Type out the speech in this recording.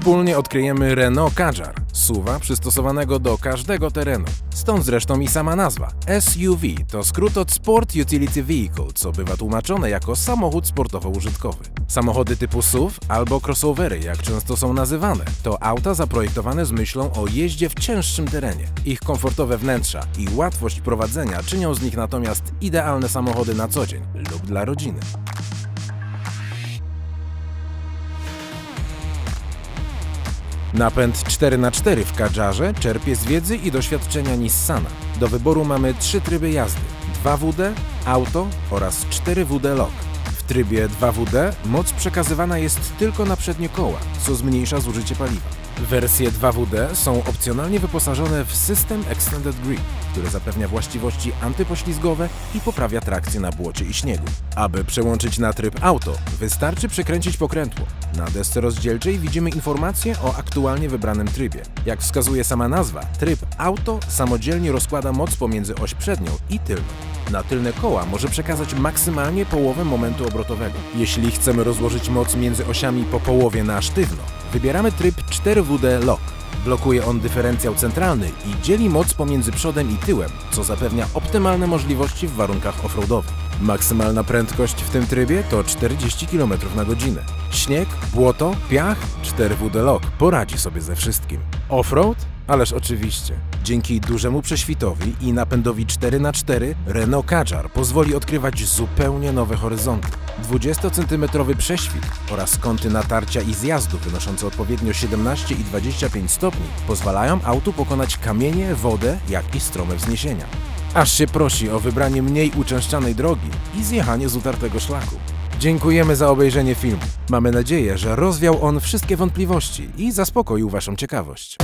Wspólnie odkryjemy Renault Kadjar, suwa przystosowanego do każdego terenu. Stąd zresztą i sama nazwa. SUV to skrót od Sport Utility Vehicle, co bywa tłumaczone jako samochód sportowo-użytkowy. Samochody typu SUV albo crossovery, jak często są nazywane, to auta zaprojektowane z myślą o jeździe w cięższym terenie. Ich komfortowe wnętrza i łatwość prowadzenia czynią z nich natomiast idealne samochody na co dzień lub dla rodziny. Napęd 4x4 w Kadżarze czerpie z wiedzy i doświadczenia Nissana. Do wyboru mamy trzy tryby jazdy: 2WD, Auto oraz 4WD Lock. W trybie 2WD moc przekazywana jest tylko na przednie koła, co zmniejsza zużycie paliwa. Wersje 2WD są opcjonalnie wyposażone w system Extended Grip, który zapewnia właściwości antypoślizgowe i poprawia trakcję na błocie i śniegu. Aby przełączyć na tryb auto, wystarczy przekręcić pokrętło. Na desce rozdzielczej widzimy informacje o aktualnie wybranym trybie. Jak wskazuje sama nazwa, tryb auto samodzielnie rozkłada moc pomiędzy oś przednią i tylną. Na tylne koła może przekazać maksymalnie połowę momentu obrotowego. Jeśli chcemy rozłożyć moc między osiami po połowie na sztywno, wybieramy tryb 4WD Lock. Blokuje on dyferencjał centralny i dzieli moc pomiędzy przodem i tyłem, co zapewnia optymalne możliwości w warunkach offroadowych. Maksymalna prędkość w tym trybie to 40 km na godzinę. Śnieg, błoto, piach, 4WD Lock poradzi sobie ze wszystkim. Offroad? Ależ oczywiście. Dzięki dużemu prześwitowi i napędowi 4x4 Renault Kadjar pozwoli odkrywać zupełnie nowe horyzonty. 20-centymetrowy prześwit oraz kąty natarcia i zjazdu wynoszące odpowiednio 17 i 25 stopni pozwalają autu pokonać kamienie, wodę, jak i strome wzniesienia. Aż się prosi o wybranie mniej uczęszczanej drogi i zjechanie z utartego szlaku. Dziękujemy za obejrzenie filmu. Mamy nadzieję, że rozwiał on wszystkie wątpliwości i zaspokoił Waszą ciekawość.